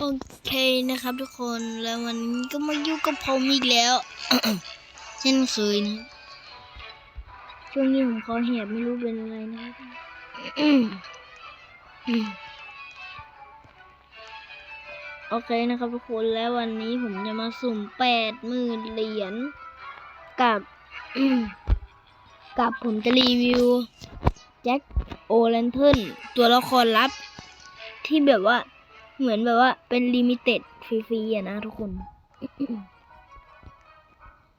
โอเคนะครับทุกคนแล้ววันนี้ก็มาอยู่กับผมอีกแล้ว เช่นเคยนะช่วงนี้ผมคอแหบไม่รู้เป็นอะไรนะโอเคนะครับทุกคนแล้ววันนี้ผมจะมาสุ่มแปดหมื่นเหรียญกับกับผมจะรีวิวแจ็คโอแลนเทิร์นตัวละครลับ ที่แบบว่า เหมือนแบบว่าเป็นลิมิเต็ดฟรีๆอะนะทุกคน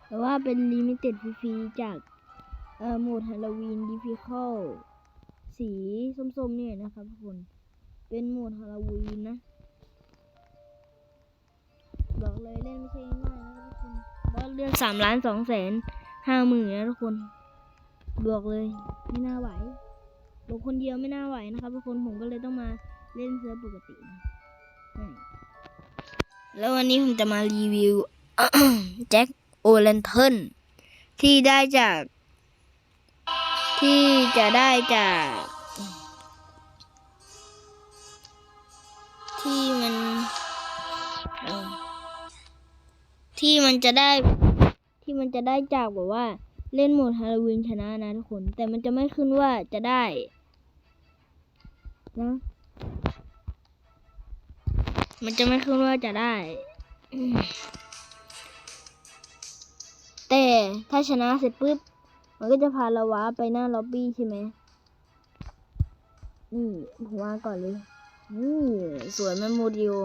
แต่ว่าเป็นลิมิเต็ดฟรีๆจากเอ่อโหมดฮาโลวีนดิฟิคอลสีส้มๆเนี่ยนะครับทุกคน เป็นโหมดฮาโลวีนนะ บอกเลยเล่นไม่ใช่ง่ายนะทุกคนบอสเลือกสามล้านสองแสนห้าหมื่นนะทุกคน บอกเลยไม่น่าไหวลงคนเดียวไม่น่าไหวนะครับทุกคนผมก็เลยต้องมาเล่นเซิร์ฟปกตินะ แล้ววันนี้ผมจะมารีวิวแจ็คโอเลนเทนที่ได้จาก ที่จะได้จาก ที่มัน ที่มันจะได้ ที่มันจะได้จากแบบว่า เล่นโหมดฮาโลวีนชนะนะทุกคน แต่มันจะไม่ขึ้นว่าจะได้ นะ มันจะไม่ขึ้นว่าจะได้ แต่ถ้าชนะเสร็จปุ๊บ มันก็จะพาเราว้าไปหน้าล็อบบี้ใช่ไหมนี่ผมว่าก่อนเลย นี่สวยแมโมเดล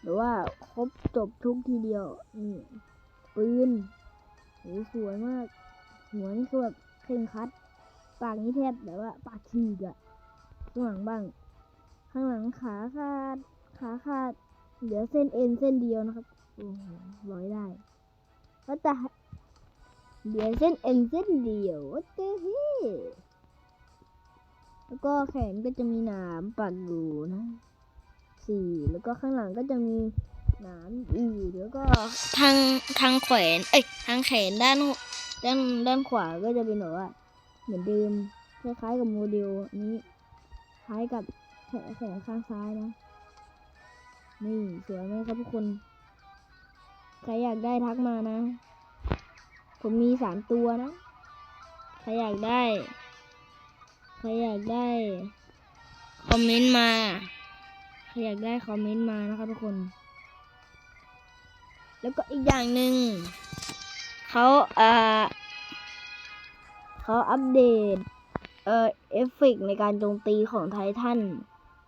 หรือว่าครบจบทุกทีเดียว นี่ปืนโหสวยมาก หัวนี่คือแบบเคร่งคัด ปากนี่แทบแบบว่า ปากฉีกอะข้างหลังบ้าง ข้างหลังขาขาด ขาขาดเหลือเส้นเอ็นเส้นเดียวนะครับโอ้โหร้อยได้ก็จะเหลือเส้นเอ็นเส้นเดียวเต้เฮ้แล้วก็แขนก็จะมีหนามปักอยู่นะสี่แล้วก็ข้างหลังก็จะมีหนามอีกแล้วก็ทางทางแขนเอ้ยทางแขนด้านด้านด้านขวาก็จะเป็นแบบว่าเหมือนเดิมคล้ายๆกับโมเดลนี้คล้ายกับแขนข้างซ้ายนะ นี่สวยไหมครับทุกคน ใครอยากได้ทักมานะ ผมมีสามตัวนะ ใครอยากได้ ใครอยากได้ คอมเมนต์มา ใครอยากได้คอมเมนต์มานะครับทุกคน แล้วก็อีกอย่างหนึ่งเขาอ่าเขาอัปเดต เอ่อ เอฟเฟกในการโจมตีของไททัน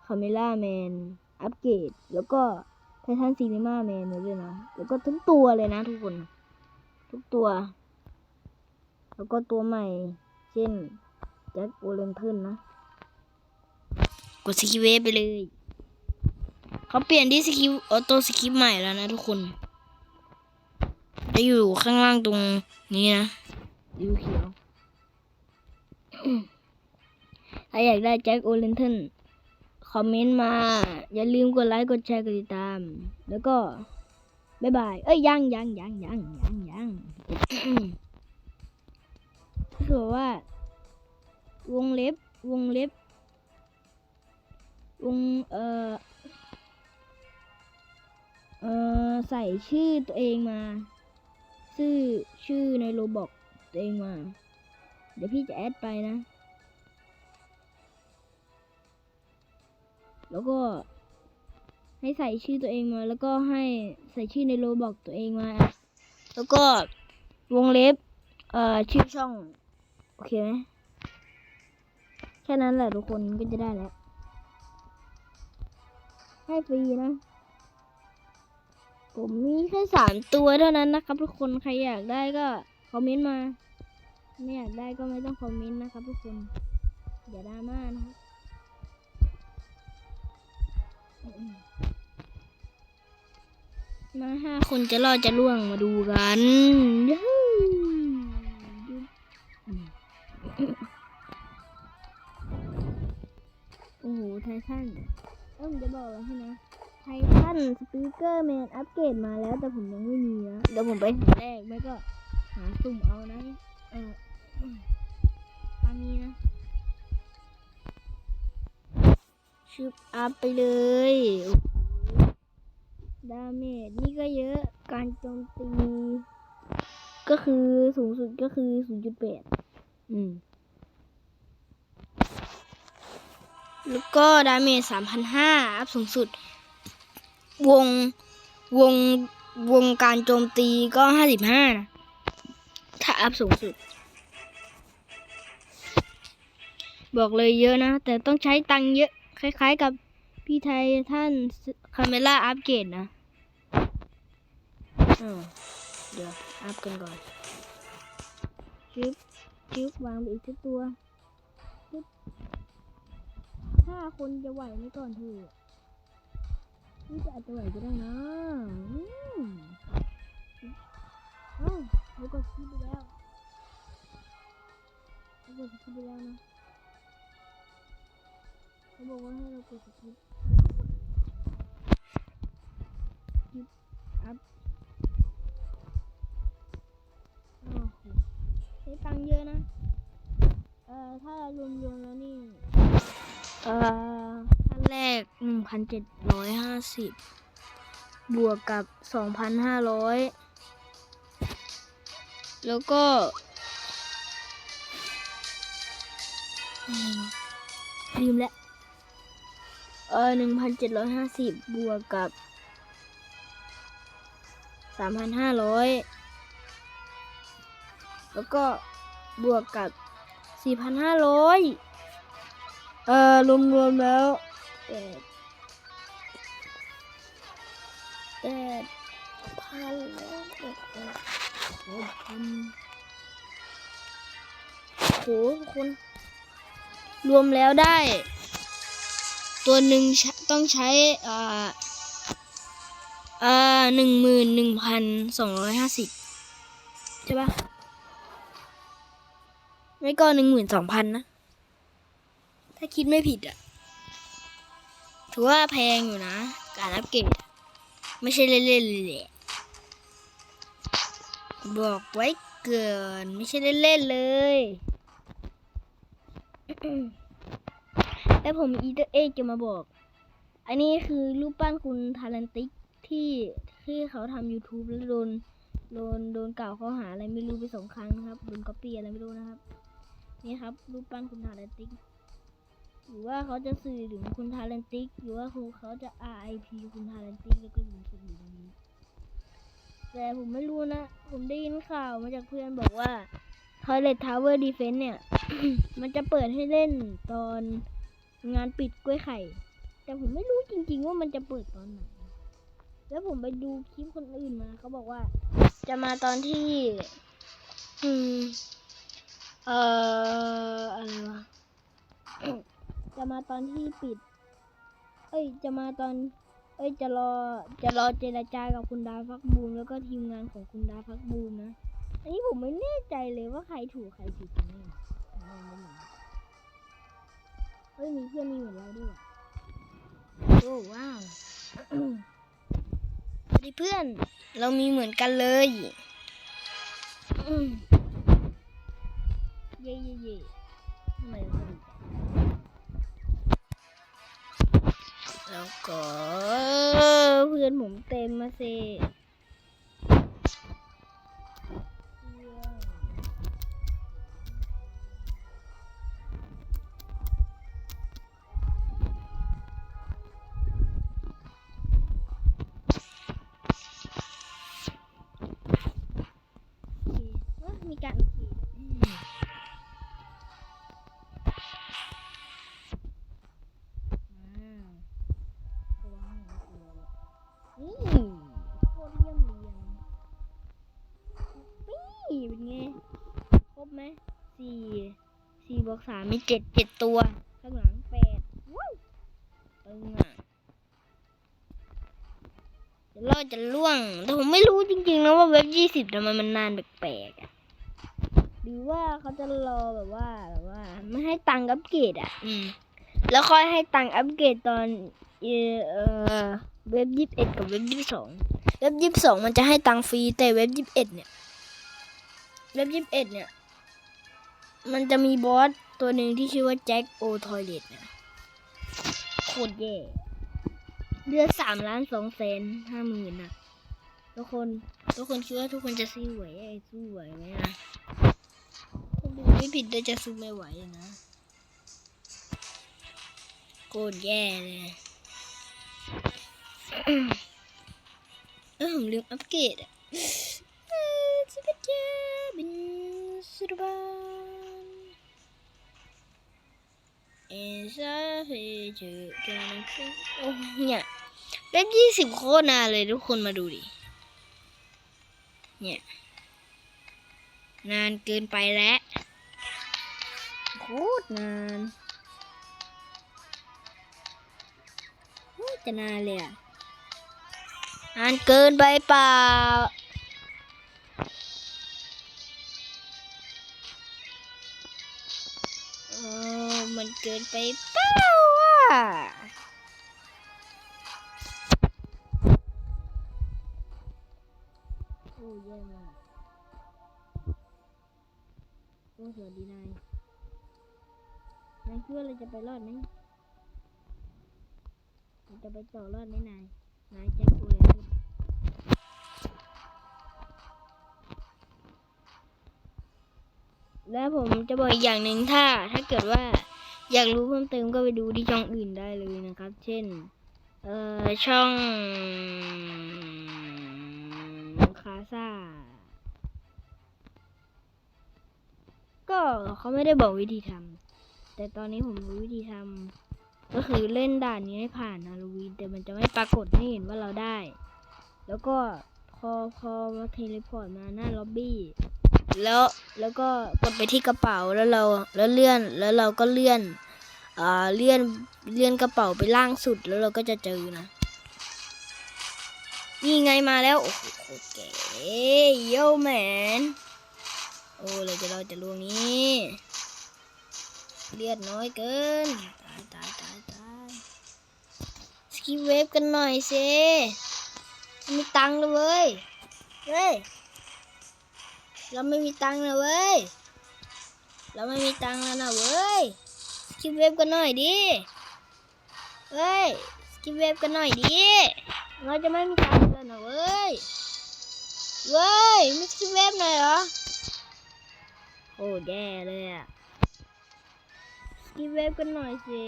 คาเมล่าแมน อัปเกรดแล้วก็ไททันซีนีมาแมนด้วยนะ แล้วก็ทุกตัวเลยนะทุกคน ทุกตัว แล้วก็ตัวใหม่ เช่นแจ็คโอเลนเทิร์นนะ กดสกิปเวฟไปเลย เขาเปลี่ยนที่สกิปออโต้สกิปใหม่แล้วนะทุกคน จะอยู่ข้างล่างตรงนี้นะยูเขียวถ้าอยากได้แจ็คโอเลนเทนค อมเมนต์มา อย่าลืมกดไลค์กดแชร์กดติดตาม แล้วก็บ๊ายบาย เอ้ยยังยังยังยังยังยังคือว่า วงเล็บวงเล็บ วงเอ่อเอ่อใส่ชื่อตัวเองมา ชื่อชื่อในโรบอกตัวเองมา เดี๋ยวพี่จะแอดไปนะ แล้วก็ ให้ใส่ชื่อตัวเองมา แล้วก็ให้ใส่ชื่อในโรบอกตัวเองมา แล้วก็วงเล็บ เอ่อ ชื่อช่อง โอเคไหมแค่นั้นแหละทุกคนก็จะได้แล้ว ให้ฟรีนะ ผมมีแค่สามตัวเท่านั้นนะครับ ทุกคน ใครอยากได้ก็คอมเมนต์มา ไม่อยากได้ก็ไม่ต้องคอมเมนต์นะครับทุกคน อย่าดราม่านะครับ มาห้าคนจะรอดจะล่วงมาดูกันยูฮูโอ้โห ไททันเอ้ยผมจะบอกอะไรให้นะไททันสปีกเกอร์แมนอัปเกรดมาแล้วแต่ผมยังไม่มีนะเดี๋ยวผมไปหาแรกไม่ก็หาสุ่มเอานะ เออตอนนี้นะชึบอัพไปเลยโอ้โห ดาเมจนี่ก็เยอะการโจมตี ก็คือสูงสุดก็คือ0.8อืม แล้วก็ดาเมจ3,500อัพสูงสุด วงวงวงการโจมตีก็55นะถ้าอัพสูงสุด บอกเลยเยอะนะ แต่ต้องใช้ตังค์เยอะ คล้ายๆกับพี่ไทยท่านคาเมล่าอัปเกรดนะอ่า เดี๋ยวอัพกันก่อนจึ๊บจึ๊บวางไปอีกสักตัวจึ๊บถ้าคนจะไหวไหมก่อนเถอะนี่จะอาจจะไหวก็ได้นะอืมเอ้าเราก็คิดไปแล้วเราก็คิดไปแล้วนะเขาบอกว่าให้เรากดสกิปคิป รวมๆแล้วนี่ เอ่อขั้นแรกหนึ่งพันเจ็ดร้อยห้าสิบบวกกับสองพันห้าร้อยแล้วก็ลืมแล้วเออหนึ่งพันเจ็ดร้อยห้าสิบบวกกับสามพันห้าร้อยแล้วก็บวกกับ สี่พันห้าร้อยเออรวมๆแล้วแปดแปดพันแล้วแปดพันโหทุกคนรวมแล้วได้ ตัวหนึ่งต้องใช้อ่าอ่าหนึ่งหมื่นหนึ่งพันสองร้อยห้าสิบใช่ปะ ไม่ก็หนึ่งหมื่นสองพันนะ ถ้าคิดไม่ผิดอะถือว่าแพงอยู่นะ การอัปเกรดไม่ใช่เล่นๆเลยแหละบอกไว้เกิน ไม่ใช่เล่นๆเลยและผมอีเตอร์เอ็กจะมาบอก อันนี้คือรูปปั้นคุณทารันติกที่ที่เขาทำ YouTube แล้วโดน โดน โดนกล่าวข้อหาอะไรไม่รู้ไปสองครั้งนะครับ โดนก๊อปปี้อะไรไม่รู้นะครับ นี่ครับรูปปั้นคุณทารันติกหรือว่าเขาจะสื่อถึงคุณทารันติกหรือว่าครูเขาจะ RIP คุณทารันติกแล้วก็สุดอยู่ตรงนี้แต่ผมไม่รู้นะ ผมได้ยินข่าวมาจากเพื่อนบอกว่า Toilet Tower Defense เนี่ย มันจะเปิดให้เล่นตอนงานปิดกล้วยไข่ แต่ผมไม่รู้จริง ๆ ว่ามันจะเปิดตอนไหน แล้วผมไปดูคลิปคนอื่นมาเขาบอกว่า จะมาตอนที่ อืม เอ่ออะไรวะจะมาตอนที่ปิด เอ้ย จะมาตอน เอ้ย จะรอ จะรอเจรจากับคุณดาวพักบูมแล้วก็ทีมงานของคุณดาวพักบูมนะ อันนี้ผมไม่แน่ใจเลยว่าใครถูกใครผิดกันแน่ผมมองไม่เห็นเฮ้ย มีเพื่อนมีเหมือนเราด้วยโอ้ว้าวสวัสดีเพื่อน เรามีเหมือนกันเลย อืม เย่เย่เย่ทำไมแล้วก็เพื่อนผมเต็มมาสิ สี่สี่บวกสามมีเจ็ดเจ็ดตัว ข้างหลังแปดว้ตึงอะเดี๋ยวเราจะล่วง แต่ผมไม่รู้จริงๆนะว่าเว็บยี่สิบทำไมมันนานแปลกๆอะหรือว่าเขาจะรอแบบว่าแบบว่า ไม่ให้ตังค์อัปเกรดอะ อืม แล้วค่อยให้ตังค์อัปเกรดตอน เออเว็บยี่สิบเอ็ดกับเว็บยี่สิบสองเว็บยี่สิบสองมันจะให้ตังค์ฟรีแต่เว็บยี่สิบเอ็ดเนี่ยเว็บยี่สิบเอ็ดเนี่ย มันจะมีบอสตัวหนึ่งที่ชื่อว่าแจ็คโอทอยเลตนี่ยโคตรแย่เดือนสามล้านสองแสนห้าหมื่นนะทุกคนทุกคนคิดว่าทุกคนจะซื้อไหวไอ้สู้ไหวไหมนะถ้าดูไม่ผิดก็จะซื้อไม่ไหวนะโคตรแย่เลยเออผมลืมอัปเกรดอะเอ่อจะเป็นยาบินสุดบา นเอซาเฟเจอกันโอ้เนี่ยเล่มยี่สิบโคตรนานเลยทุกคนมาดูดิ เนี่ย นานเกินไปแล้วโคตรนานโคตรจะนานเลยอะนานเกินไปเปล่า มันเกินไปเปล่าอะโอ้แย่มากโอ้สวัสดีนาย นายคิดว่าเราจะไปรอดไหมเราจะไปต่อรอดไหมนาย นายแจ็คโกเลยและผมจะบอกอีกอย่างหนึ่งถ้า ถ้าเกิดว่า อยากรู้เพิ่มเติมก็ไปดูที่ช่องอื่นได้เลยนะครับ เช่น เอ่อ ช่องคาซาก็เขาไม่ได้บอกวิธีทำแต่ตอนนี้ผมรู้วิธีทำก็คือเล่นด่านนี้ให้ผ่านฮาโลวีนแต่มันจะไม่ปรากฏให้เห็นว่าเราได้ แล้วก็พอพอมาเทเลพอร์ตมาหน้าล็อบบี้ แล้วแล้วก็กดไปที่กระเป๋าแล้วเราแล้วเลื่อนแล้วเราก็เลื่อนอ่าเลื่อนเลื่อนกระเป๋าไปล่างสุดแล้วเราก็จะเจอนะนี่ไงมาแล้วโอ้โหเก๋โยแมนโอ้เราจะเราจะลวงนี้เลือดน้อยเกินตายตายตายตายสกิปเวฟกันหน่อยสิไม่มีตังค์เลยเว้ยเฮ้ย เราไม่มีตังค์นะเว้ย เราไม่มีตังค์แล้วนะเว้ยสกิปเว็บกันหน่อยดิเว้ยสกิปเว็บกันหน่อยดิ เราจะไม่มีตังค์แล้วนะเว้ย เว้ยไม่สกิปเว็บหน่อยเหรอ โอ้แย่เลยอะสกิปเว็บกันหน่อยสิ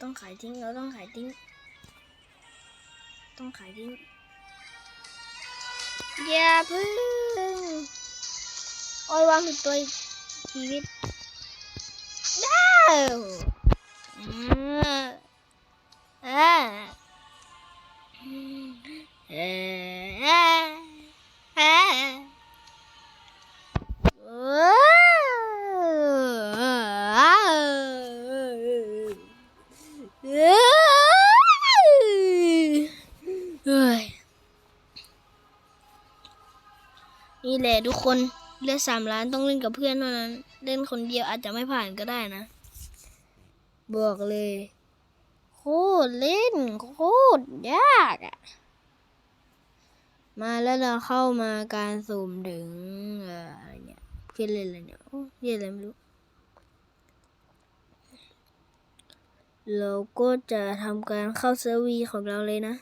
ต้องขายทิ้งเราต้องขายทิ้ง ต้องขายทิ้งอย่าพึ่งโอ้ยวางผิดตัวชีวิตได้อืมอ่าเอ่อ นี่แหละทุกคนเลือกสามล้านต้องเล่นกับเพื่อนเท่านั้น เล่นคนเดียวอาจจะไม่ผ่านก็ได้นะ บอกเลย โคตรเล่น โคตรยากอะมาแล้วเราเข้ามาการสุ่มถึงอะไรเนี่ยเพื่อนเล่นอะไรเนี่ยโอ้เรียนอะไรไม่รู้ เราก็จะทำการเข้าเซอร์วีของเราเลยนะ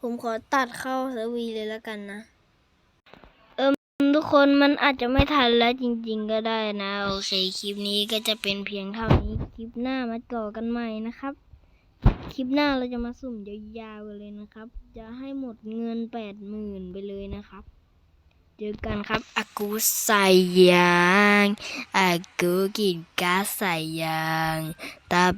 ผมขอตัดเข้าเซอร์วีเลยแล้วกันนะ ทุกคนมันอาจจะไม่ทันแล้วจริง ๆ ก็ได้นะ โอเคคลิปนี้ก็จะเป็นเพียงเท่านี้คลิปหน้ามาต่อกันใหม่นะครับ คลิปหน้าเราจะมาสุ่มยาวๆเลยนะครับ จะให้หมดเงินแปดหมื่นไปเลยนะครับเจอกันครับอากูใส่ยางอากูกินก๊าซใส่ยางตา